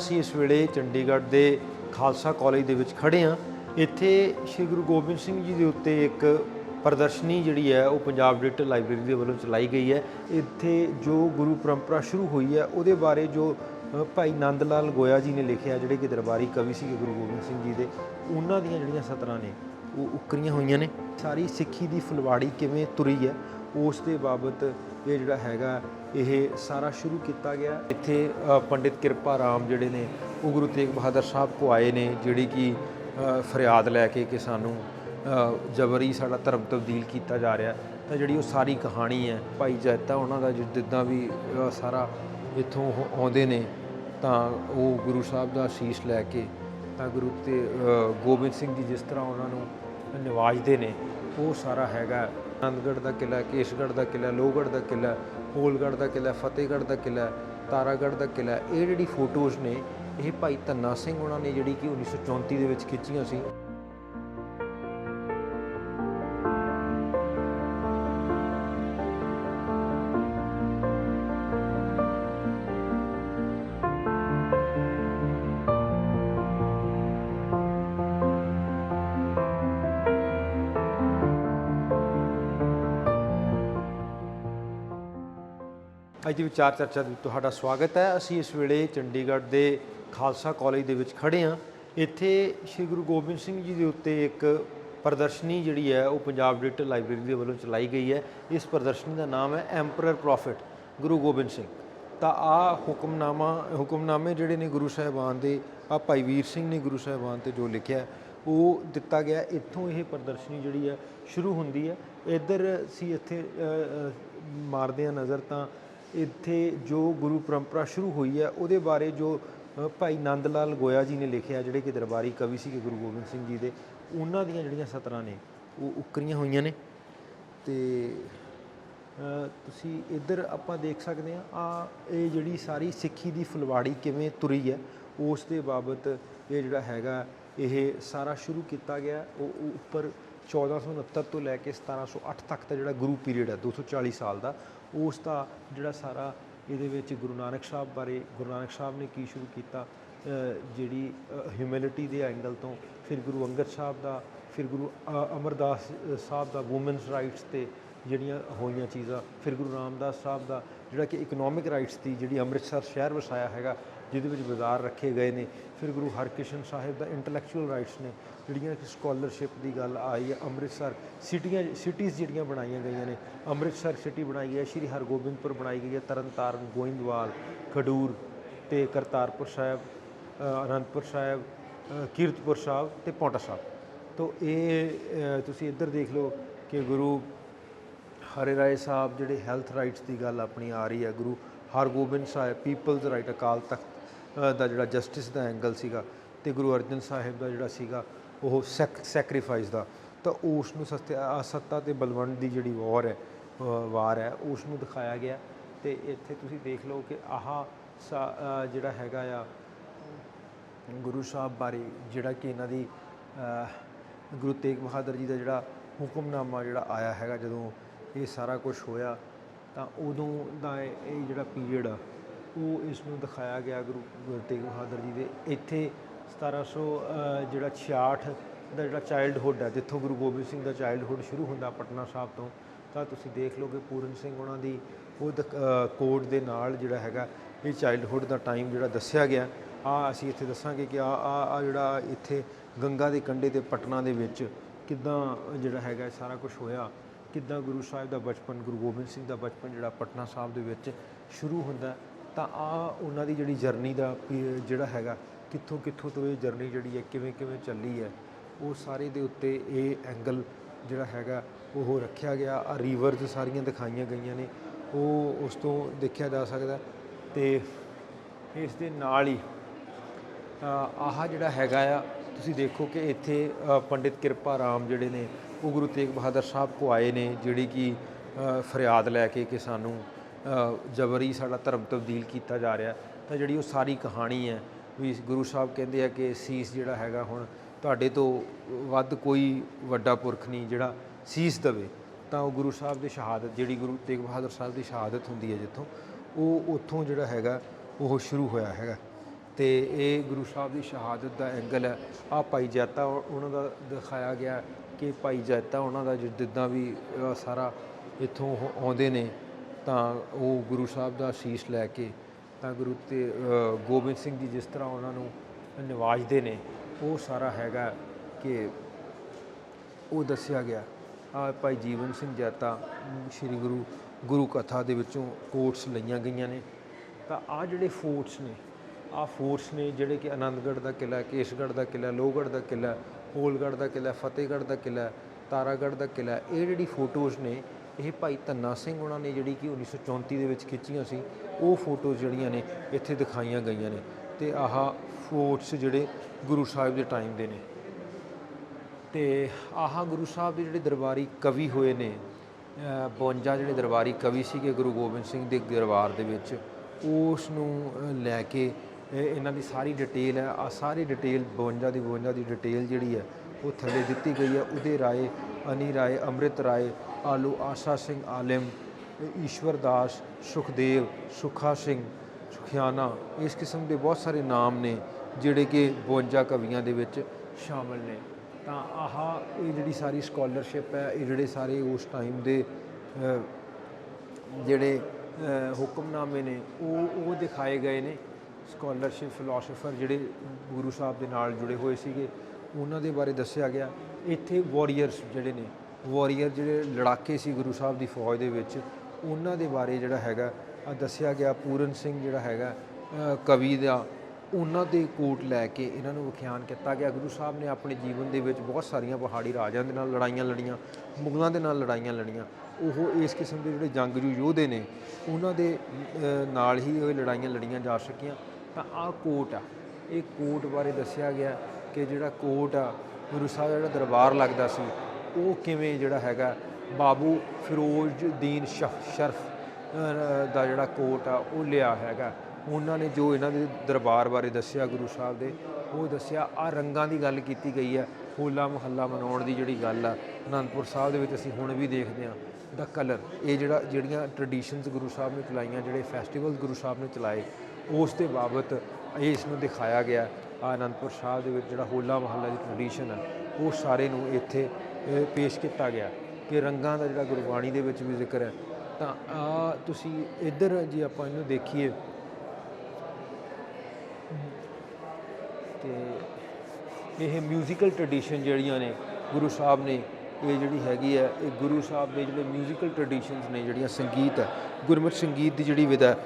ਅਸੀਂ ਇਸ ਵੇਲੇ ਚੰਡੀਗੜ੍ਹ ਦੇ ਖਾਲਸਾ ਕਾਲਜ ਦੇ ਵਿੱਚ ਖੜੇ ਹਾਂ। ਇੱਥੇ ਸ੍ਰੀ ਗੁਰੂ ਗੋਬਿੰਦ ਸਿੰਘ ਜੀ ਦੇ ਉੱਤੇ ਇੱਕ ਪ੍ਰਦਰਸ਼ਨੀ ਜਿਹੜੀ ਹੈ, ਉਹ ਪੰਜਾਬ ਡਿਜੀਟਲ ਲਾਇਬ੍ਰੇਰੀ ਦੇ ਵੱਲੋਂ ਚਲਾਈ ਗਈ ਹੈ। ਇੱਥੇ ਜੋ ਗੁਰੂ ਪਰੰਪਰਾ ਸ਼ੁਰੂ ਹੋਈ ਹੈ, ਉਹਦੇ ਬਾਰੇ ਜੋ ਭਾਈ ਨੰਦ ਲਾਲ ਗੋਇਆ ਜੀ ਨੇ ਲਿਖਿਆ, ਜਿਹੜੇ ਕਿ ਦਰਬਾਰੀ ਕਵੀ ਸੀਗੇ ਗੁਰੂ ਗੋਬਿੰਦ ਸਿੰਘ ਜੀ ਦੇ, ਉਹਨਾਂ ਦੀਆਂ ਜਿਹੜੀਆਂ ਸਤਰਾਂ ਨੇ, ਉਹ ਉਕਰੀਆਂ ਹੋਈਆਂ ਨੇ। ਸਾਰੀ ਸਿੱਖੀ ਦੀ ਫੁਲਵਾੜੀ ਕਿਵੇਂ ਤੁਰੀ ਹੈ ਉਸ ਦੇ ਬਾਬਤ ਇਹ ਜਿਹੜਾ ਹੈਗਾ ਇਹ ਸਾਰਾ ਸ਼ੁਰੂ ਕੀਤਾ ਗਿਆ। ਇੱਥੇ ਪੰਡਿਤ ਕਿਰਪਾ ਰਾਮ ਜਿਹੜੇ ਨੇ ਉਹ ਗੁਰੂ ਤੇਗ ਬਹਾਦਰ ਸਾਹਿਬ ਕੋ ਆਏ ਨੇ ਜਿਹੜੀ ਕਿ ਫਰਿਆਦ ਲੈ ਕੇ ਕਿ ਸਾਨੂੰ ਅ, ਜਬਰੀ ਸਾਡਾ ਧਰਮ ਤਬਦੀਲ ਕੀਤਾ ਜਾ ਰਿਹਾ। ਤਾਂ ਜਿਹੜੀ ਉਹ ਸਾਰੀ ਕਹਾਣੀ ਹੈ ਭਾਈ ਜੈਤਾ ਉਹਨਾਂ ਦਾ ਜਿੱਦਾਂ ਵੀ ਸਾਰਾ ਇੱਥੋਂ ਆਉਂਦੇ ਨੇ ਤਾਂ ਉਹ ਗੁਰੂ ਸਾਹਿਬ ਦਾ ਸ਼ੀਸ਼ ਲੈ ਕੇ ਤਾਂ ਗੁਰੂ ਤੇ ਗੋਬਿੰਦ ਸਿੰਘ ਜੀ ਜਿਸ ਤਰ੍ਹਾਂ ਉਹਨਾਂ ਨੂੰ ਨਿਵਾਜਦੇ ਨੇ ਉਹ ਸਾਰਾ ਹੈਗਾ। ਆਨੰਦਗੜ੍ਹ ਦਾ ਕਿਲਾ ਕੇਸ਼ਗੜ੍ਹ ਦਾ ਕਿਲਾ ਲੋਹਗੜ੍ਹ ਦਾ ਕਿਲਾ ਹੋਲਗੜ੍ਹ ਦਾ ਕਿਲਾ ਫਤਿਹਗੜ੍ਹ ਦਾ ਕਿਲਾ ਤਾਰਾਗੜ੍ਹ ਦਾ ਕਿਲਾ ਇਹ ਜਿਹੜੀ ਫੋਟੋਜ਼ ਨੇ, ਇਹ ਭਾਈ ਧੰਨਾ ਸਿੰਘ ਉਹਨਾਂ ਨੇ ਜਿਹੜੀ ਕਿ 1934 ਦੇ ਵਿੱਚ ਖਿੱਚੀਆਂ ਸੀ। ਅੱਜ ਦੀ ਵਿਚਾਰ ਚਰਚਾ ਦੇ ਵਿੱਚ ਤੁਹਾਡਾ ਸਵਾਗਤ ਹੈ। ਅਸੀਂ ਇਸ ਵੇਲੇ ਚੰਡੀਗੜ੍ਹ ਦੇ ਖਾਲਸਾ ਕਾਲਜ ਦੇ ਵਿੱਚ ਖੜੇ ਹਾਂ। ਇੱਥੇ ਸ੍ਰੀ ਗੁਰੂ ਗੋਬਿੰਦ ਸਿੰਘ ਜੀ ਦੇ ਉੱਤੇ ਇੱਕ ਪ੍ਰਦਰਸ਼ਨੀ ਜਿਹੜੀ ਹੈ, ਉਹ ਪੰਜਾਬ ਡਿਜੀਟਲ ਲਾਇਬ੍ਰੇਰੀ ਦੇ ਵੱਲੋਂ ਚਲਾਈ ਗਈ ਹੈ। ਇਸ ਪ੍ਰਦਰਸ਼ਨੀ ਦਾ ਨਾਮ ਹੈ ਐਮਪਰਰ ਪ੍ਰੋਫਿਟ, ਗੁਰੂ ਗੋਬਿੰਦ ਸਿੰਘ। ਤਾਂ ਆ ਹੁਕਮਨਾਮਾ, ਹੁਕਮਨਾਮੇ ਜਿਹੜੇ ਨੇ ਗੁਰੂ ਸਾਹਿਬਾਨ ਦੇ, ਆ ਭਾਈ ਵੀਰ ਸਿੰਘ ਨੇ ਗੁਰੂ ਸਾਹਿਬਾਨ ਤੇ ਜੋ ਲਿਖਿਆ, ਉਹ ਦਿੱਤਾ ਗਿਆ। ਇੱਥੋਂ ਇਹ ਪ੍ਰਦਰਸ਼ਨੀ ਜਿਹੜੀ ਹੈ, ਸ਼ੁਰੂ ਹੁੰਦੀ ਹੈ। ਇੱਧਰ ਸੀ ਇੱਥੇ ਮਾਰਦੇ ਆ ਨਜ਼ਰ ਤਾਂ ਇੱਥੇ ਜੋ ਗੁਰੂ ਪਰੰਪਰਾ ਸ਼ੁਰੂ ਹੋਈ ਹੈ, ਉਹਦੇ ਬਾਰੇ ਜੋ ਭਾਈ ਨੰਦ ਲਾਲ ਗੋਇਆ ਜੀ ਨੇ ਲਿਖਿਆ, ਜਿਹੜੇ ਕਿ ਦਰਬਾਰੀ ਕਵੀ ਸੀਗੇ ਗੁਰੂ ਗੋਬਿੰਦ ਸਿੰਘ ਜੀ ਦੇ, ਉਹਨਾਂ ਦੀਆਂ ਜਿਹੜੀਆਂ ਸਤਰਾਂ ਨੇ, ਉਹ ਉਕਰੀਆਂ ਹੋਈਆਂ ਨੇ। ਤੇ ਤੁਸੀਂ ਇੱਧਰ ਆਪਾਂ ਦੇਖ ਸਕਦੇ ਆ ਆ, ਇਹ ਜਿਹੜੀ ਸਾਰੀ ਸਿੱਖੀ ਦੀ ਫੁਲਵਾੜੀ ਕਿਵੇਂ ਤੁਰੀ ਹੈ, ਉਸ ਦੇ ਬਾਬਤ ਇਹ ਜਿਹੜਾ ਹੈਗਾ, ਇਹ ਸਾਰਾ ਸ਼ੁਰੂ ਕੀਤਾ ਗਿਆ, ਉਹ ਉੱਪਰ 1469 ਤੋਂ ਲੈ ਕੇ 1708 ਤੱਕ ਦਾ ਜਿਹੜਾ ਗੁਰੂ ਪੀਰੀਅਡ ਹੈ 240 ਸਾਲ ਦਾ ਉਸ ਦਾ ਜਿਹੜਾ ਸਾਰਾ ਇਹਦੇ ਵਿੱਚ ਗੁਰੂ ਨਾਨਕ ਸਾਹਿਬ ਬਾਰੇ ਗੁਰੂ ਨਾਨਕ ਸਾਹਿਬ ਨੇ ਕੀ ਸ਼ੁਰੂ ਕੀਤਾ ਜਿਹੜੀ ਹਿਊਮਿਲਿਟੀ ਦੇ ਐਂਗਲ ਤੋਂ ਫਿਰ ਗੁਰੂ ਅੰਗਦ ਸਾਹਿਬ ਦਾ ਫਿਰ ਗੁਰੂ ਅ, ਅਮਰਦਾਸ ਸਾਹਿਬ ਦਾ ਔਮਨਸ ਰਾਈਟਸ ਤੇ ਜਿਹੜੀਆਂ ਹੋਈਆਂ ਚੀਜ਼ਾਂ, ਫਿਰ ਗੁਰੂ ਰਾਮਦਾਸ ਸਾਹਿਬ ਦਾ ਜਿਹੜਾ ਕਿ ਇਕਨੋਮਿਕ ਰਾਈਟਸ ਦੀ ਜਿਹੜੀ ਅੰਮ੍ਰਿਤਸਰ ਸ਼ਹਿਰ ਵਸਾਇਆ ਹੈਗਾ, ਜਿਹਦੇ ਵਿੱਚ ਬਾਜ਼ਾਰ ਰੱਖੇ ਗਏ ਨੇ, ਫਿਰ ਗੁਰੂ ਹਰਕ੍ਰਿਸ਼ਨ ਸਾਹਿਬ ਦਾ ਇੰਟੈਲੈਕਚੁਅਲ ਰਾਈਟਸ ਨੇ, ਜਿਹੜੀਆਂ ਕਿ ਸਕਾਲਰਸ਼ਿਪ ਦੀ ਗੱਲ ਆਈ ਹੈ, ਅੰਮ੍ਰਿਤਸਰ ਸਿਟੀਆਂ ਸਿਟੀਜ਼ ਜਿਹੜੀਆਂ ਬਣਾਈਆਂ ਗਈਆਂ ਨੇ, ਅੰਮ੍ਰਿਤਸਰ ਸਿਟੀ ਬਣਾਈ ਹੈ, ਸ਼੍ਰੀ ਹਰਗੋਬਿੰਦਪੁਰ ਬਣਾਈ ਗਈ ਹੈ, ਤਰਨਤਾਰਨ, ਗੋਇੰਦਵਾਲ, ਖਡੂਰ ਤੇ ਕਰਤਾਰਪੁਰ ਸਾਹਿਬ ਅਨੰਦਪੁਰ ਸਾਹਿਬ ਕੀਰਤਪੁਰ ਸਾਹਿਬ ਤੇ ਪੌਂਟਾ ਸਾਹਿਬ। ਤੋਂ ਇਹ ਤੁਸੀਂ ਇੱਧਰ ਦੇਖ ਲਓ ਕਿ ਗੁਰੂ ਹਰੇ ਰਾਏ ਸਾਹਿਬ ਜਿਹੜੇ ਹੈਲਥ ਰਾਈਟਸ ਦੀ ਗੱਲ ਆਪਣੀ ਆ ਰਹੀ ਹੈ, ਗੁਰੂ ਹਰਗੋਬਿੰਦ ਸਾਹਿਬ ਪੀਪਲਜ਼ ਰਾਈਟ ਅਕਾਲ ਤਖਤ ਦਾ ਜਿਹੜਾ ਜਸਟਿਸ ਦਾ ਐਂਗਲ ਸੀਗਾ ਤੇ ਗੁਰੂ ਅਰਜਨ ਸਾਹਿਬ ਦਾ ਜਿਹੜਾ ਸੀਗਾ ਉਹ ਸੈਕਰੀਫਾਈਸ ਦਾ, ਤਾਂ ਉਸ ਨੂੰ ਸਸਤੇ ਸੱਤਾ ਤੇ ਬਲਵੰਡ ਦੀ ਜਿਹੜੀ ਵਾਰ ਹੈ ਵਾਰ ਹੈ ਉਸ ਨੂੰ ਦਿਖਾਇਆ ਗਿਆ ਤੇ ਇੱਥੇ ਤੁਸੀਂ ਦੇਖ ਲਓ ਕਿ ਆਹ ਸਾ- ਜਿਹੜਾ ਹੈਗਾ ਆ, ਗੁਰੂ ਸਾਹਿਬ ਬਾਰੇ ਜਿਹੜਾ ਕਿ ਇਹਨਾਂ ਦੀ ਗੁਰੂ ਤੇਗ ਬਹਾਦਰ ਜੀ ਦਾ ਜਿਹੜਾ ਹੁਕਮਨਾਮਾ ਜਿਹੜਾ ਆਇਆ ਹੈਗਾ ਜਦੋਂ ਇਹ ਸਾਰਾ ਕੁਝ ਹੋਇਆ ਤਾਂ ਉਦੋਂ ਦਾ ਇਹ ਜਿਹੜਾ ਪੀਰੀਅਡ ਆ ਉਹ ਇਸ ਨੂੰ ਦਿਖਾਇਆ ਗਿਆ ਗੁਰੂ ਗੁਰੂ ਤੇਗ ਬਹਾਦਰ ਜੀ ਦੇ। ਇੱਥੇ 1700 ਅ, ਜਿਹੜਾ 66 ਦਾ ਜਿਹੜਾ ਚਾਈਲਡਹੁੱਡ ਹੈ ਜਿੱਥੋਂ ਗੁਰੂ ਗੋਬਿੰਦ ਸਿੰਘ ਦਾ ਚਾਈਲਡਹੁੱਡ ਸ਼ੁਰੂ ਹੁੰਦਾ ਪਟਨਾ ਸਾਹਿਬ ਤੋਂ ਤਾਂ ਤੁਸੀਂ ਦੇਖ ਲਓਗੇ ਪੂਰਨ ਸਿੰਘ ਉਹਨਾਂ ਦੀ ਉਹ ਦ- ਅ, ਕੋਡ ਦੇ ਨਾਲ ਜਿਹੜਾ ਹੈਗਾ ਇਹ ਚਾਈਲਡਹੁੱਡ ਦਾ ਟਾਈਮ ਜਿਹੜਾ ਦੱਸਿਆ ਗਿਆ। ਆ ਅਸੀਂ ਇੱਥੇ ਦੱਸਾਂਗੇ ਕਿ ਆ ਆ ਆ ਜਿਹੜਾ ਇੱਥੇ ਗੰਗਾ ਦੇ ਕੰਢੇ ਤੇ ਪਟਨਾ ਦੇ ਵਿੱਚ ਕਿੱਦਾਂ ਜਿਹੜਾ ਹੈਗਾ ਸਾਰਾ ਕੁਝ ਹੋਇਆ। ਕਿੱਦਾਂ ਗੁਰੂ ਸਾਹਿਬ ਦਾ ਬਚਪਨ, ਗੁਰੂ ਗੋਬਿੰਦ ਸਿੰਘ ਦਾ ਬਚਪਨ ਜਿਹੜਾ ਪਟਨਾ ਸਾਹਿਬ ਦੇ ਵਿੱਚ ਸ਼ੁਰੂ ਹੁੰਦਾ, ਤਾਂ ਆ ਉਹਨਾਂ ਦੀ ਜਿਹੜੀ ਜਰਨੀ ਦਾ ਪੀ- ਜਿਹੜਾ ਹੈਗਾ, ਕਿੱਥੋਂ ਕਿੱਥੋਂ ਤੋਂ ਇਹ ਜਰਨੀ ਜਿਹੜੀ ਹੈ, ਕਿਵੇਂ ਕਿਵੇਂ ਚੱਲੀ ਹੈ, ਉਹ ਸਾਰੇ ਦੇ ਉੱਤੇ ਇਹ ਐਂਗਲ ਜਿਹੜਾ ਹੈਗਾ, ਉਹ ਰੱਖਿਆ ਗਿਆ। ਆ ਰਿਵਰਸ ਸਾਰੀਆਂ ਦਿਖਾਈਆਂ ਗਈਆਂ ਨੇ, ਉਹ ਉਸ ਤੋਂ ਦੇਖਿਆ ਜਾ ਸਕਦਾ ਤੇ ਇਸ ਦੇ ਨਾਲ ਹੀ ਆਹ ਜਿਹੜਾ ਹੈਗਾ ਆ, ਤੁਸੀਂ ਦੇਖੋ ਕਿ ਇੱਥੇ ਪੰਡਿਤ ਕਿਰਪਾ ਰਾਮ ਜਿਹੜੇ ਨੇ ਉਹ ਗੁਰੂ ਤੇਗ ਬਹਾਦਰ ਸਾਹਿਬ ਕੋ ਆਏ ਨੇ ਜਿਹੜੀ ਕਿ ਫਰਿਆਦ ਲੈ ਕੇ ਕਿ ਸਾਨੂੰ ਅ, ਜਬਰੀ ਸਾਡਾ ਧਰਮ ਤਬਦੀਲ ਕੀਤਾ ਜਾ ਰਿਹਾ ਤਾਂ ਜਿਹੜੀ ਉਹ ਸਾਰੀ ਕਹਾਣੀ ਹੈ ਵੀ ਗੁਰੂ ਸਾਹਿਬ ਕਹਿੰਦੇ ਆ ਕਿ ਸੀਸ ਜਿਹੜਾ ਹੈਗਾ ਹੁਣ ਤੁਹਾਡੇ ਤੋਂ ਵੱਧ ਕੋਈ ਵੱਡਾ ਪੁਰਖ ਨਹੀਂ ਜਿਹੜਾ ਸੀਸ ਦਵੇ। ਤਾਂ ਉਹ ਗੁਰੂ ਸਾਹਿਬ ਦੀ ਸ਼ਹਾਦਤ ਜਿਹੜੀ ਗੁਰੂ ਤੇਗ ਬਹਾਦਰ ਸਾਹਿਬ ਦੀ ਸ਼ਹਾਦਤ ਹੁੰਦੀ ਹੈ ਜਿੱਥੋਂ ਉਹ ਉੱਥੋਂ ਜਿਹੜਾ ਹੈਗਾ ਉਹ ਸ਼ੁਰੂ ਹੋਇਆ ਹੈਗਾ। ਤੇ ਇਹ ਗੁਰੂ ਸਾਹਿਬ ਦੀ ਸ਼ਹਾਦਤ ਦਾ ਐਂਗਲ ਹੈ। ਆ ਭਾਈ ਜੈਤਾ ਉਹਨਾਂ ਦਾ ਦਿਖਾਇਆ ਗਿਆ ਕਿ ਭਾਈ ਜੈਤਾ ਉਹਨਾਂ ਦਾ ਜਿੱਦਾਂ ਵੀ ਸਾਰਾ ਇੱਥੋਂ ਆਉਂਦੇ ਨੇ, ਤਾਂ ਉਹ ਗੁਰੂ ਸਾਹਿਬ ਦਾ ਸੀਸ ਲੈ ਕੇ ਤਾਂ ਗੁਰੂ ਤੇ ਗੋਬਿੰਦ ਸਿੰਘ ਜੀ ਜਿਸ ਤਰ੍ਹਾਂ ਉਹਨਾਂ ਨੂੰ ਨਿਵਾਜਦੇ ਨੇ, ਉਹ ਸਾਰਾ ਹੈਗਾ ਕਿ ਉਹ ਦੱਸਿਆ ਗਿਆ। ਆ ਭਾਈ ਜੀਵਨ ਸਿੰਘ ਜੈਤਾ ਸ੍ਰੀ ਗੁਰੂ ਗੁਰੂ ਕਥਾ ਦੇ ਵਿੱਚੋਂ ਕੋਟਸ ਲਈਆਂ ਗਈਆਂ ਨੇ। ਤਾਂ ਆ ਜਿਹੜੇ ਫੋਰਟਸ ਨੇ ਆ ਫੋਰਟਸ ਨੇ ਜਿਹੜੇ ਕਿ ਆਨੰਦਗੜ੍ਹ ਦਾ ਕਿਲਾ ਕੇਸ਼ਗੜ੍ਹ ਦਾ ਕਿਲਾ ਲੋਹਗੜ੍ਹ ਦਾ ਕਿਲਾ ਹੋਲਗੜ੍ਹ ਦਾ ਕਿਲਾ ਫਤਿਹਗੜ੍ਹ ਦਾ ਕਿਲਾ ਤਾਰਾਗੜ੍ਹ ਦਾ ਕਿਲਾ ਇਹ ਜਿਹੜੀ ਫੋਟੋਜ਼ ਨੇ ਇਹ ਭਾਈ ਧੰਨਾ ਸਿੰਘ ਉਹਨਾਂ ਨੇ ਜਿਹੜੀ ਕਿ 1934 ਦੇ ਵਿੱਚ ਖਿੱਚੀਆਂ ਸੀ ਉਹ ਫੋਟੋਜ਼ ਜਿਹੜੀਆਂ ਨੇ ਇੱਥੇ ਦਿਖਾਈਆਂ ਗਈਆਂ ਨੇ ਤੇ ਆਹ ਫੋਰਟਸ ਜਿਹੜੇ ਗੁਰੂ ਸਾਹਿਬ ਦੇ ਟਾਈਮ ਦੇ ਨੇ। ਤੇ ਆਹ ਗੁਰੂ ਸਾਹਿਬ ਦੇ ਜਿਹੜੇ ਦਰਬਾਰੀ ਕਵੀ ਹੋਏ ਨੇ ਅ, 52 ਜਿਹੜੇ ਦਰਬਾਰੀ ਕਵੀ ਸੀਗੇ ਗੁਰੂ ਗੋਬਿੰਦ ਸਿੰਘ ਦੇ ਦਰਬਾਰ ਦੇ ਵਿੱਚ ਉਸ ਨੂੰ ਲੈ ਕੇ ਇਹਨਾਂ ਦੀ ਸਾਰੀ ਡਿਟੇਲ ਹੈ। ਆ ਸਾਰੀ ਡਿਟੇਲ 52 ਦੀ 52 ਦੀ ਡਿਟੇਲ ਜਿਹੜੀ ਹੈ, ਉਹ ਥੱਲੇ ਦਿੱਤੀ ਗਈ ਹੈ। ਉਦੇ ਰਾਏ, ਅਨੀ ਰਾਏ, ਅੰਮ੍ਰਿਤ ਰਾਏ, ਆਲੂ ਆਸ਼ਾ ਸਿੰਘ ਆਲਿਮ, ਈਸ਼ਵਰ ਦਾਸ, ਸੁਖਦੇਵ, ਸੁਖਾ ਸਿੰਘ ਸੁਖਿਆਨਾ ਇਸ ਕਿਸਮ ਦੇ ਬਹੁਤ ਸਾਰੇ ਨਾਮ ਨੇ, ਜਿਹੜੇ ਕਿ 52 ਕਵੀਆਂ ਦੇ ਵਿੱਚ ਸ਼ਾਮਲ ਨੇ। ਤਾਂ ਆਹ ਇਹ ਜਿਹੜੀ ਸਾਰੀ ਸਕਾਲਰਸ਼ਿਪ ਹੈ, ਇਹ ਜਿਹੜੇ ਸਾਰੇ ਉਸ ਟਾਈਮ ਦੇ ਜਿਹੜੇ ਹੁਕਮਨਾਮੇ ਨੇ, ਉਹ ਉਹ ਦਿਖਾਏ ਗਏ ਨੇ। ਸਕਾਲਰਸ਼ਿਪ ਫਿਲਾਸਫਰ ਜਿਹੜੇ ਗੁਰੂ ਸਾਹਿਬ ਦੇ ਨਾਲ ਜੁੜੇ ਹੋਏ ਸੀਗੇ, ਉਹਨਾਂ ਦੇ ਬਾਰੇ ਦੱਸਿਆ ਗਿਆ। ਇੱਥੇ ਵਾਰੀਅਰਸ ਜਿਹੜੇ ਨੇ ਵਾਰੀਅਰ ਜਿਹੜੇ ਲੜਾਕੇ ਸੀ ਗੁਰੂ ਸਾਹਿਬ ਦੀ ਫੌਜ ਦੇ ਵਿੱਚ, ਉਹਨਾਂ ਦੇ ਬਾਰੇ ਜਿਹੜਾ ਹੈਗਾ ਦੱਸਿਆ ਗਿਆ। ਪੂਰਨ ਸਿੰਘ ਜਿਹੜਾ ਹੈਗਾ ਕਵੀ ਦਾ, ਉਹਨਾਂ ਦੇ ਕੋਟ ਲੈ ਕੇ ਇਹਨਾਂ ਨੂੰ ਵਿਖਿਆਨ ਕੀਤਾ ਗਿਆ। ਗੁਰੂ ਸਾਹਿਬ ਨੇ ਆਪਣੇ ਜੀਵਨ ਦੇ ਵਿੱਚ ਬਹੁਤ ਸਾਰੀਆਂ ਪਹਾੜੀ ਰਾਜਿਆਂ ਦੇ ਨਾਲ ਲੜਾਈਆਂ ਲੜੀਆਂ, ਮੁਗਲਾਂ ਦੇ ਨਾਲ ਲੜਾਈਆਂ ਲੜੀਆਂ। ਉਹ ਇਸ ਕਿਸਮ ਦੇ ਜਿਹੜੇ ਜੰਗਜੂ ਯੋਧੇ ਨੇ, ਉਹਨਾਂ ਦੇ ਨਾਲ ਹੀ ਇਹ ਲੜਾਈਆਂ ਲੜੀਆਂ ਜਾ ਸਕੀਆਂ। ਤਾਂ ਆਹ ਕੋਟ ਆ। ਇਹ ਕੋਟ ਬਾਰੇ ਦੱਸਿਆ ਗਿਆ ਕਿ ਜਿਹੜਾ ਕੋਟ ਆ, ਗੁਰੂ ਸਾਹਿਬ ਦਾ ਜਿਹੜਾ ਦਰਬਾਰ ਲੱਗਦਾ ਸੀ, ਉਹ ਕਿਵੇਂ ਜਿਹੜਾ ਹੈਗਾ? ਬਾਬੂ ਫਿਰੋਜ਼ਦੀਨ ਸ਼ਰਫ ਦਾ ਜਿਹੜਾ ਕੋਟ ਆ, ਉਹ ਲਿਆ ਹੈਗਾ। ਉਹਨਾਂ ਨੇ ਜੋ ਇਹਨਾਂ ਦੇ ਦਰਬਾਰ ਬਾਰੇ ਦੱਸਿਆ ਗੁਰੂ ਸਾਹਿਬ ਦੇ, ਉਹ ਦੱਸਿਆ ਆ ਰੰਗਾਂ ਦੀ ਗੱਲ ਕੀਤੀ ਗਈ ਹੈ ਹੋਲਾ ਮਹੱਲਾ ਮਨਾਉਣ ਦੀ ਜਿਹੜੀ ਗੱਲ ਆ, ਅਨੰਦਪੁਰ ਸਾਹਿਬ ਦੇ ਵਿੱਚ ਅਸੀਂ ਹੁਣ ਵੀ ਦੇਖਦੇ ਹਾਂ। ਦਾ ਕਲਰ, ਇਹ ਜਿਹੜਾ, ਜਿਹੜੀਆਂ ਟ੍ਰੈਡੀਸ਼ਨਸ ਗੁਰੂ ਸਾਹਿਬ ਨੇ ਚਲਾਈਆਂ, ਜਿਹੜੇ ਫੈਸਟੀਵਲਸ ਗੁਰੂ ਸਾਹਿਬ ਨੇ ਚਲਾਏ ਉਸ ਦੇ ਬਾਬਤ ਇਹ ਇਸ ਨੂੰ ਦਿਖਾਇਆ ਗਿਆ। ਆ ਅਨੰਦਪੁਰ ਸਾਹਿਬ ਦੇ ਵਿੱਚ ਜਿਹੜਾ ਹੋਲਾ ਮਹੱਲਾ ਦੀ ਟ੍ਰੈਡੀਸ਼ਨ ਹੈ ਉਹ ਸਾਰੇ ਨੂੰ ਇੱਥੇ ਪੇਸ਼ ਕੀਤਾ ਗਿਆ। ਕਿ ਰੰਗਾਂ ਦਾ ਜਿਹੜਾ ਗੁਰਬਾਣੀ ਦੇ ਵਿੱਚ ਵੀ ਜ਼ਿਕਰ ਹੈ। ਤਾਂ ਆ ਤੁਸੀਂ ਇੱਧਰ ਜੇ ਆਪਾਂ ਇਹਨੂੰ ਦੇਖੀਏ। ਤੇ ਇਹ ਮਿਊਜ਼ੀਕਲ ਟ੍ਰੈਡੀਸ਼ਨ ਜਿਹੜੀਆਂ ਨੇ ਗੁਰੂ ਸਾਹਿਬ ਨੇ ਇਹ ਜਿਹੜੀ ਹੈਗੀ ਹੈ ਇਹ ਗੁਰੂ ਸਾਹਿਬ ਦੇ ਜਿਹੜੇ ਮਿਊਜ਼ੀਕਲ ਟ੍ਰੈਡੀਸ਼ਨਸ ਨੇ ਜਿਹੜੀਆਂ ਸੰਗੀਤ ਹੈ ਗੁਰਮਤਿ ਸੰਗੀਤ ਦੀ ਜਿਹੜੀ ਵਿਧਾ ਹੈ,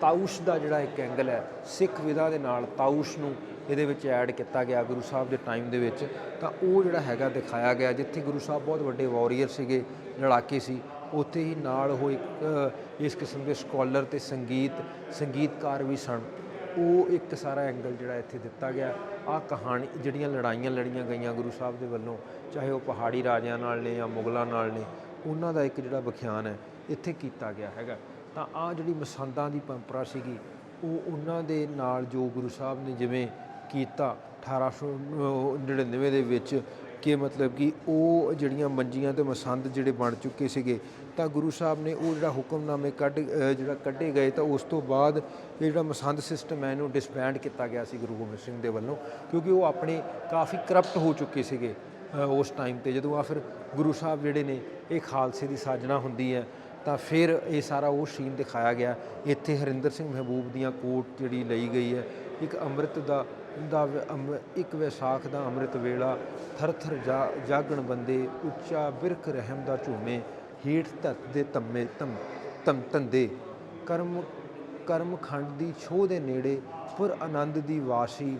ਤਾਊਸ ਦਾ ਜਿਹੜਾ ਇੱਕ ਐਂਗਲ ਹੈ, ਸਿੱਖ ਵਿਧਾ ਦੇ ਨਾਲ ਤਾਊਸ ਨੂੰ ਇਹਦੇ ਵਿੱਚ ਐਡ ਕੀਤਾ ਗਿਆ ਗੁਰੂ ਸਾਹਿਬ ਦੇ ਟਾਈਮ ਦੇ ਵਿੱਚ, ਤਾਂ ਉਹ ਜਿਹੜਾ ਹੈਗਾ ਦਿਖਾਇਆ ਗਿਆ, ਜਿੱਥੇ ਗੁਰੂ ਸਾਹਿਬ ਬਹੁਤ ਵੱਡੇ ਵਾਰੀਅਰ ਸੀਗੇ, ਲੜਾਕੇ ਸੀ, ਉੱਥੇ ਹੀ ਨਾਲ ਉਹ ਇੱਕ ਇਸ ਕਿਸਮ ਦੇ ਸਕਾਲਰ ਤੇ ਸੰਗੀਤ, ਸੰਗੀਤਕਾਰ ਵੀ ਸਨ। ਉਹ ਇੱਕ ਸਾਰਾ ਐਂਗਲ ਜਿਹੜਾ ਇੱਥੇ ਦਿੱਤਾ ਗਿਆ। ਆਹ ਕਹਾਣੀ, ਜਿਹੜੀਆਂ ਲੜਾਈਆਂ ਲੜੀਆਂ ਗਈਆਂ ਗੁਰੂ ਸਾਹਿਬ ਦੇ ਵੱਲੋਂ, ਚਾਹੇ ਉਹ ਪਹਾੜੀ ਰਾਜਿਆਂ ਨਾਲ ਨੇ ਜਾਂ ਮੁਗਲਾਂ ਨਾਲ ਨੇ, ਉਹਨਾਂ ਦਾ ਇੱਕ ਜਿਹੜਾ ਵਿਖਿਆਨ ਹੈ, ਇੱਥੇ ਕੀਤਾ ਗਿਆ ਹੈਗਾ। ਤਾਂ ਆ ਜਿਹੜੀ ਮਸੰਦਾਂ ਦੀ ਪਰੰਪਰਾ ਸੀਗੀ, ਉਹ ਉਹਨਾਂ ਦੇ ਨਾਲ ਜੋ ਗੁਰੂ ਸਾਹਿਬ ਨੇ ਜਿਵੇਂ ਕੀਤਾ 1899 ਦੇ ਵਿੱਚ ਕਿ ਮਤਲਬ ਕਿ ਉਹ ਜਿਹੜੀਆਂ ਮੰਜੀਆਂ ਤੇ ਮਸੰਦ ਜਿਹੜੇ ਬਣ ਚੁੱਕੇ ਸੀਗੇ, ਤਾਂ ਗੁਰੂ ਸਾਹਿਬ ਨੇ ਉਹ ਜਿਹੜਾ ਹੁਕਮਨਾਮੇ ਕੱਢ ਜਿਹੜਾ ਕੱਢੇ ਗਏ, ਤਾਂ ਉਸ ਤੋਂ ਬਾਅਦ ਇਹ ਜਿਹੜਾ ਮਸੰਦ ਸਿਸਟਮ ਹੈ, ਇਹਨੂੰ ਡਿਸਬੈਂਡ ਕੀਤਾ ਗਿਆ ਸੀ ਗੁਰੂ ਗੋਬਿੰਦ ਸਿੰਘ ਦੇ ਵੱਲੋਂ, ਕਿਉਂਕਿ ਉਹ ਆਪਣੇ ਕਾਫੀ ਕਰਪਟ ਹੋ ਚੁੱਕੇ ਸੀਗੇ ਉਸ ਟਾਈਮ ਤੇ। ਜਦੋਂ ਆ ਫਿਰ ਗੁਰੂ ਸਾਹਿਬ ਜਿਹੜੇ ਨੇ, ਇਹ ਖਾਲਸੇ ਦੀ ਸਾਜਣਾ ਹੁੰਦੀ ਹੈ ਤਾਂ ਫਿਰ ਇਹ ਸਾਰਾ ਉਹ ਸੀਨ ਦਿਖਾਇਆ ਗਿਆ। ਇੱਥੇ ਹਰਿੰਦਰ ਸਿੰਘ ਮਹਿਬੂਬ ਦੀਆਂ ਕੋਟ ਜਿਹੜੀ ਲਈ ਗਈ ਹੈ। ਇੱਕ ਅੰਮ੍ਰਿਤ ਦਾ ਦਾ ਵ- ਇੱਕ ਵਿਸਾਖ ਦਾ ਅੰਮ੍ਰਿਤ ਵੇਲਾ ਥਰ ਥਰ ਜਾਗਣ ਬੰਦੇ, ਉੱਚਾ ਬਿਰਖ ਰਹਿਮ ਦਾ ਝੂਮੇ, ਹੀਠ ਧਰਤ ਦੇ ਤੰਮੇ ਤਮ ਤਮ ਤੰਦੇ। ਕਰਮ ਕਰਮ ਖੰਡ ਦੀ ਛੋਹ ਦੇ ਨੇੜੇ, ਪੁਰ ਆਨੰਦ ਦੀ ਵਾਸੀ,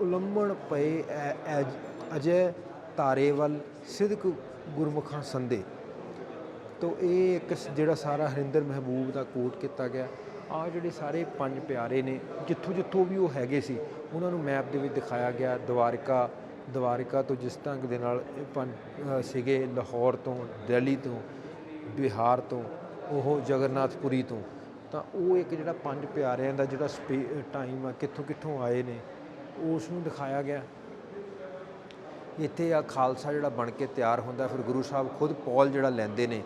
ਉਲੰਮਣ ਪਏ ਐ- ਐਜ- ਅਜੈ ਤਾਰੇ ਵੱਲ, ਸਿਦਕ ਗੁਰਮੁਖਾਂ ਸੰਦੇ। ਤੋ ਇਹ ਇੱਕ ਜਿਹੜਾ ਸਾਰਾ ਹਰਿੰਦਰ ਮਹਿਬੂਬ ਦਾ ਕੋਟ ਕੀਤਾ ਗਿਆ। ਆ ਜਿਹੜੇ ਸਾਰੇ ਪੰਜ ਪਿਆਰੇ ਨੇ, ਜਿੱਥੋਂ ਜਿੱਥੋਂ ਵੀ ਉਹ ਹੈਗੇ ਸੀ, ਉਹਨਾਂ ਨੂੰ ਮੈਪ ਦੇ ਵਿੱਚ ਦਿਖਾਇਆ ਗਿਆ। ਦਵਾਰਕਾ ਦਵਾਰਕਾ ਤੋਂ ਜਿਸ ਢੰਗ ਦੇ ਨਾਲ ਇਹ ਪੰਜ ਸੀਗੇ ਲਾਹੌਰ ਤੋਂ, ਦਿੱਲੀ ਤੋਂ, ਬਿਹਾਰ ਤੋਂ, ਉਹ ਜਗਨਨਾਥਪੁਰੀ ਤੋਂ। ਤਾਂ ਉਹ ਇੱਕ ਜਿਹੜਾ ਪੰਜ ਪਿਆਰਿਆਂ ਦਾ ਜਿਹੜਾ ਟਾਈਮ ਆ, ਕਿੱਥੋਂ ਕਿੱਥੋਂ ਆਏ ਨੇ, ਉਸ ਨੂੰ ਦਿਖਾਇਆ ਗਿਆ। ਇੱਥੇ ਆ ਖਾਲਸਾ ਜਿਹੜਾ ਬਣ ਕੇ ਤਿਆਰ ਹੁੰਦਾ, ਫਿਰ ਗੁਰੂ ਸਾਹਿਬ ਖੁਦ ਪੌਲ ਜਿਹੜਾ ਲੈਂਦੇ ਨੇ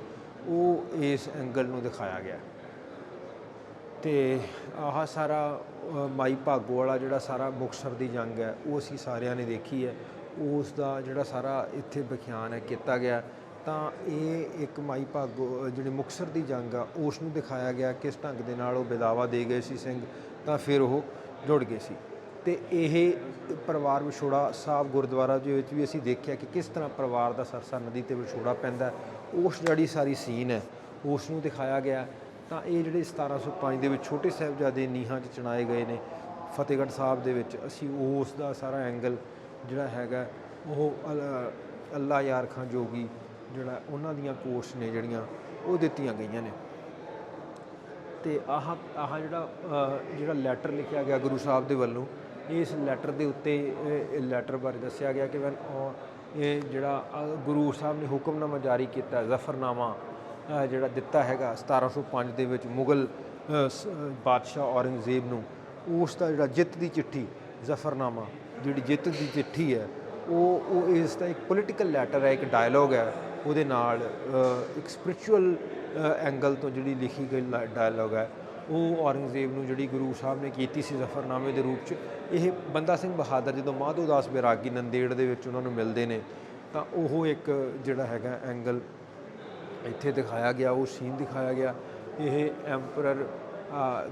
ਉਹ ਇਸ ਐਂਗਲ ਨੂੰ ਦਿਖਾਇਆ ਗਿਆ। ਤੇ ਆਹ ਸਾਰਾ ਮਾਈ ਭਾਗੋ ਵਾਲਾ ਜਿਹੜਾ ਸਾਰਾ ਮੁਕਤਸਰ ਦੀ ਜੰਗ ਹੈ ਉਹ ਅਸੀਂ ਸਾਰਿਆਂ ਨੇ ਦੇਖੀ ਹੈ। ਉਸ ਦਾ ਜਿਹੜਾ ਸਾਰਾ ਇੱਥੇ ਵਿਖਿਆਨ ਹੈ ਕੀਤਾ ਗਿਆ। ਤਾਂ ਇਹ ਇੱਕ ਮਾਈ ਭਾਗੋ ਅ, ਜਿਹੜੀ ਮੁਕਤਸਰ ਦੀ ਜੰਗ ਆ ਉਸ ਨੂੰ ਦਿਖਾਇਆ ਗਿਆ ਕਿਸ ਢੰਗ ਦੇ ਨਾਲ ਉਹ ਬਿਦਾਵਾ ਦੇ ਗਏ ਸੀ ਸਿੰਘ ਤਾਂ ਫਿਰ ਉਹ ਜੁੜ ਗਏ ਸੀ। ਤੇ ਇਹ ਪਰਿਵਾਰ ਵਿਛੋੜਾ ਸਾਹਿਬ ਗੁਰਦੁਆਰਾ ਦੇ ਵਿੱਚ ਵੀ ਅਸੀਂ ਦੇਖਿਆ ਕਿ ਕਿਸ ਤਰ੍ਹਾਂ ਪਰਿਵਾਰ ਦਾ ਸਰਸਾ ਨਦੀ ਤੇ ਵਿਛੋੜਾ ਪੈਂਦਾ ਉਸ ਜਿਹੜੀ ਸਾਰੀ ਸੀਨ ਹੈ, ਉਸ ਨੂੰ ਦਿਖਾਇਆ ਗਿਆ। ਤਾਂ ਇਹ ਜਿਹੜੇ 1705 ਦੇ ਵਿੱਚ ਛੋਟੇ ਸਾਹਿਬਜ਼ਾਦੇ ਨੀਹਾਂ 'ਚ ਚਣਾਏ ਗਏ ਨੇ, ਫਤਿਹਗੜ੍ਹ ਸਾਹਿਬ ਦੇ ਵਿੱਚ। ਅਸੀਂ ਉਸ ਦਾ ਸਾਰਾ ਐਂਗਲ ਜਿਹੜਾ ਹੈਗਾ, ਉਹ ਅੱਲਾ ਯਾਰ ਖਾਂ ਜੋਗੀ ਜਿਹੜਾ ਉਹਨਾਂ ਦੀਆਂ ਕੋਰਸ ਨੇ ਜਿਹੜੀਆਂ, ਉਹ ਦਿੱਤੀਆਂ ਗਈਆਂ ਨੇ। ਤੇ ਆਹ ਆਹ ਜਿਹੜਾ ਜਿਹੜਾ ਲੈਟਰ ਲਿਖਿਆ ਗਿਆ ਗੁਰੂ ਸਾਹਿਬ ਦੇ ਵੱਲੋਂ, ਇਸ ਲੈਟਰ ਦੇ ਉੱਤੇ ਲੈਟਰ ਬਾਰੇ ਦੱਸਿਆ ਗਿਆ ਕਿ ਵਨ ਇਹ ਜਿਹੜਾ ਗੁਰੂ ਸਾਹਿਬ ਨੇ ਹੁਕਮਨਾਮਾ ਜਾਰੀ ਕੀਤਾ, ਜ਼ਫਰਨਾਮਾ ਜਿਹੜਾ ਦਿੱਤਾ ਹੈਗਾ 1705 ਦੇ ਵਿੱਚ ਮੁਗਲ ਬਾਦਸ਼ਾਹ ਔਰੰਗਜ਼ੇਬ ਨੂੰ, ਉਸ ਦਾ ਜਿਹੜਾ ਜਿੱਤ ਦੀ ਚਿੱਠੀ, ਜ਼ਫਰਨਾਮਾ, ਜਿਹੜੀ ਜਿੱਤ ਦੀ ਚਿੱਠੀ ਹੈ, ਉਹ ਉਹ ਇਸ ਦਾ ਇੱਕ ਪੋਲੀਟੀਕਲ ਲੈਟਰ ਹੈ, ਇੱਕ ਡਾਇਲੋਗ ਹੈ, ਉਹਦੇ ਨਾਲ ਇੱਕ ਸਪਿਰਚੁਅਲ ਐਂਗਲ ਤੋਂ ਜਿਹੜੀ ਲਿਖੀ ਗਈ ਡਾਇਲੋਗ ਹੈ, ਉਹ ਔਰੰਗਜ਼ੇਬ ਨੂੰ ਜਿਹੜੀ ਗੁਰੂ ਸਾਹਿਬ ਨੇ ਕੀਤੀ ਸੀ ਜ਼ਫਰਨਾਮੇ ਦੇ ਰੂਪ 'ਚ ਇਹ ਬੰਦਾ ਸਿੰਘ ਬਹਾਦਰ ਜਦੋਂ ਮਾਧੋ ਦਾਸ ਬੈਰਾਗੀ ਨੰਦੇੜ ਦੇ ਵਿੱਚ ਉਹਨਾਂ ਨੂੰ ਮਿਲਦੇ ਨੇ, ਤਾਂ ਉਹ ਇੱਕ ਜਿਹੜਾ ਹੈਗਾ ਐਂਗਲ ਇੱਥੇ ਦਿਖਾਇਆ ਗਿਆ, ਉਹ ਸੀਨ ਦਿਖਾਇਆ ਗਿਆ। ਇਹ ਐਮਪਰਰ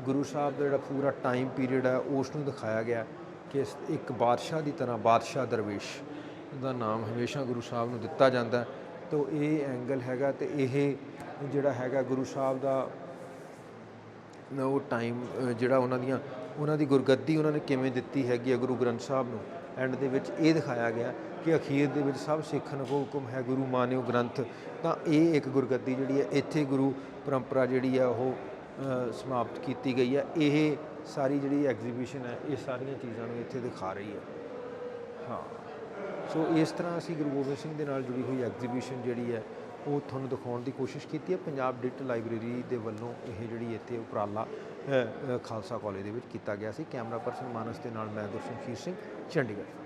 ਗੁਰੂ ਸਾਹਿਬ ਦਾ ਜਿਹੜਾ ਪੂਰਾ ਟਾਈਮ ਪੀਰੀਅਡ ਹੈ, ਉਸ ਨੂੰ ਦਿਖਾਇਆ ਗਿਆ ਕਿ ਇੱਕ ਬਾਦਸ਼ਾਹ ਦੀ ਤਰ੍ਹਾਂ ਬਾਦਸ਼ਾਹ ਦਰਵੇਸ਼ ਦਾ ਨਾਮ ਹਮੇਸ਼ਾ ਗੁਰੂ ਸਾਹਿਬ ਨੂੰ ਦਿੱਤਾ ਜਾਂਦਾ ਤਾਂ ਇਹ ਐਂਗਲ ਹੈਗਾ ਤੇ ਇਹ ਜਿਹੜਾ ਹੈਗਾ ਗੁਰੂ ਸਾਹਿਬ ਦਾ ਉਹ ਟਾਈਮ ਜਿਹੜਾ ਉਹਨਾਂ ਦੀਆਂ ਉਹਨਾਂ ਦੀ ਗੁਰਗੱਦੀ ਉਹਨਾਂ ਨੇ ਕਿਵੇਂ ਦਿੱਤੀ ਹੈਗੀ ਹੈ ਗੁਰੂ ਗ੍ਰੰਥ ਸਾਹਿਬ ਨੂੰ? ਐਂਡ ਦੇ ਵਿੱਚ ਇਹ ਦਿਖਾਇਆ ਗਿਆ ਕਿ ਅਖੀਰ ਦੇ ਵਿੱਚ ਸਭ ਸਿੱਖਣ ਕੋ ਹੁਕਮ ਹੈ ਗੁਰੂ ਮਾਨਿਓ ਗ੍ਰੰਥ। ਤਾਂ ਇਹ ਇੱਕ ਗੁਰਗੱਦੀ ਜਿਹੜੀ ਹੈ, ਇੱਥੇ ਗੁਰੂ ਪਰੰਪਰਾ ਜਿਹੜੀ ਹੈ ਉਹ ਸਮਾਪਤ ਕੀਤੀ ਗਈ ਹੈ। ਇਹ ਸਾਰੀ ਜਿਹੜੀ ਐਗਜ਼ੀਬਿਸ਼ਨ ਹੈ, ਇਹ ਸਾਰੀਆਂ ਚੀਜ਼ਾਂ ਨੂੰ ਇੱਥੇ ਦਿਖਾ ਰਹੀ ਹੈ। ਹਾਂ। ਸੋ ਇਸ ਤਰ੍ਹਾਂ ਅਸੀਂ ਗੁਰੂ ਗੋਬਿੰਦ ਸਿੰਘ ਦੇ ਨਾਲ ਜੁੜੀ ਹੋਈ ਐਗਜ਼ੀਬਿਸ਼ਨ ਜਿਹੜੀ ਹੈ, ਉਹ ਤੁਹਾਨੂੰ ਦਿਖਾਉਣ ਦੀ ਕੋਸ਼ਿਸ਼ ਕੀਤੀ ਹੈ। ਪੰਜਾਬ ਡਿਜੀਟਲ ਲਾਇਬ੍ਰੇਰੀ ਦੇ ਵੱਲੋਂ ਇਹ ਜਿਹੜੀ ਇੱਥੇ ਉਪਰਾਲਾ ਖਾਲਸਾ ਕਾਲਜ ਦੇ ਵਿੱਚ ਕੀਤਾ ਗਿਆ ਸੀ। ਕੈਮਰਾ ਪਰਸਨ ਮਾਨਸ ਦੇ ਨਾਲ ਮੈਂ ਗੁਰਸਿੰਘ ਸਿੰਘ, ਚੰਡੀਗੜ੍ਹ।